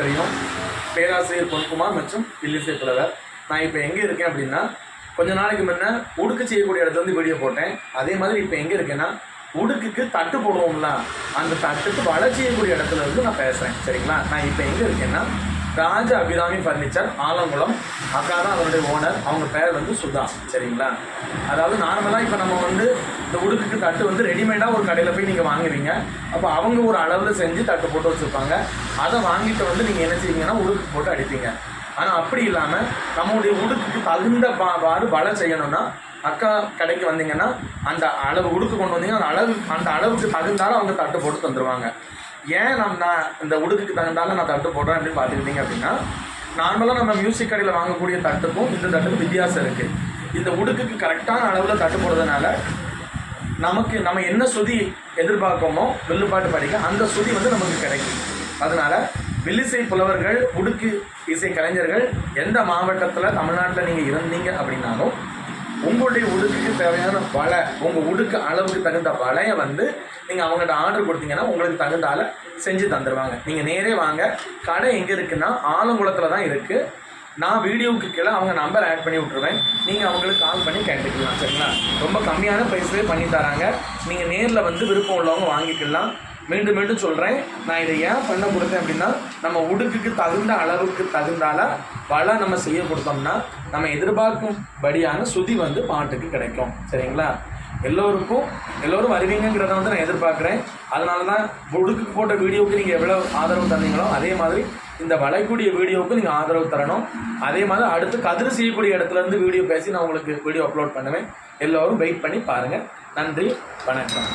தெரியும். பேராசிரியர் பொன்குமார் மற்றும் இல்லிசை புலவர். நான் இப்போ எங்கே இருக்கேன் அப்படின்னா கொஞ்ச நாளைக்கு முன்னே உடுக்கு செய்யக்கூடிய இடத்துல வந்து வீடியோ போட்டேன். அதே மாதிரி இப்போ எங்கே இருக்கேன்னா உடுக்குக்கு தட்டு போடுவோம்ல அந்த தட்டுக்கு வளை செய்யக்கூடிய இடத்துல இருந்து நான் பேசுகிறேன் சரிங்களா? நான் இப்போ எங்கே இருக்கேன்னா ராஜ அபிராமி ஃபர்னிச்சர் ஆலங்குளம் அக்கா தான் அவருடைய ஓனர் அவங்க பேர் வந்து சுதா. சரிங்களா? அதாவது நார்மலாக இப்போ நம்ம வந்து இந்த உடுக்குக்கு தட்டு வந்து ரெடிமேடாக ஒரு கடையில் போய் நீங்கள் வாங்குவீங்க அப்போ அவங்க ஒரு அளவில் செஞ்சு தட்டு போட்டு வச்சுருப்பாங்க. அதை வாங்கிட்டு வந்து நீங்கள் என்ன செய்வீங்கன்னா உடுக்கு போட்டு அடிப்பீங்க. ஆனால் அப்படி இல்லாமல் நம்மளுடைய உடுக்குக்கு தகுந்த பா வாறு வலை செய்யணும்னா அக்கா கடைக்கு வந்தீங்கன்னா அந்த அளவு உடுக்கு கொண்டு வந்தீங்கன்னா அந்த அளவு அந்த அளவுக்கு தகுந்தாலும் அவங்க தட்டு போட்டு தந்துடுவாங்க ஏன் நம்ம நான் இந்த உடுக்குக்கு தகுந்தாலும் நான் தட்டு போடுறேன் அப்படின்னு பார்த்துக்கிட்டீங்க அப்படின்னா நார்மலாக நம்ம மியூசிக் கடையில் வாங்கக்கூடிய தட்டுக்கும் இந்த தட்டுக்கும் வித்தியாசம் இருக்குது இந்த உடுக்குக்கு கரெக்டான அளவில் தட்டு போடுறதுனால நமக்கு நம்ம என்ன சுதி எதிர்பார்க்கோமோ வில்லுப்பாட்டு படிக்க அந்த சுதி வந்து நமக்கு கிடைக்கும். அதனால வில்லிசை புலவர்கள் உடுக்கு இசை கலைஞர்கள் எந்த மாவட்டத்தில் தமிழ்நாட்டில் நீங்கள் இருந்தீங்க அப்படின்னாலும் உங்களுடைய உடுக்குக்கு தேவையான வலை உங்கள் உடுக்கு அளவுக்கு தகுந்த வலையை வந்து நீங்கள் அவங்கள்ட்ட ஆர்டர் கொடுத்தீங்கன்னா உங்களுக்கு தகுந்தால செஞ்சு தந்துடுவாங்க நீங்கள் நேரே வாங்க. கடை எங்கே இருக்குன்னா ஆலங்குளத்தில் தான் இருக்குது நான் வீடியோவுக்கு கீழே அவங்க நம்பர் ஆட் பண்ணி விட்ருவேன் நீங்கள் அவங்களுக்கு கால் பண்ணி கேட்டுக்கலாம் சரிங்களா? ரொம்ப கம்மியான ப்ரைஸ்லேயே பண்ணி தராங்க. நீங்கள் நேரில் வந்து விருப்பம் உள்ளவங்க வாங்கிக்கலாம். மீண்டும் மீண்டும் சொல்கிறேன் நான் இதை ஏன் பண்ண கொடுத்தேன் அப்படின்னா நம்ம உடுக்குக்கு தகுந்த அளவுக்கு தகுந்தால வலை நம்ம செய்ய கொடுத்தோம்னா நம்ம எதிர்பார்க்கும்படியான சுதி வந்து பாட்டுக்கு கிடைக்கும் சரிங்களா? எல்லோருக்கும் எல்லோரும் வருவீங்கங்கிறத வந்து நான் எதிர்பார்க்குறேன். அதனால தான் முழுக்க போட்ட வீடியோவுக்கு நீங்கள் எவ்வளோ ஆதரவு தந்தீங்களோ அதே மாதிரி இந்த வளைக்கூடிய வீடியோவுக்கு நீங்கள் ஆதரவு தரணும். அதே மாதிரி அடுத்து கதிர் செய்யக்கூடிய இடத்துலேருந்து வீடியோ பேசி நான் உங்களுக்கு வீடியோ அப்லோட் பண்ணுவேன். எல்லோரும் வெயிட் பண்ணி பாருங்கள் நன்றி வணக்கம்.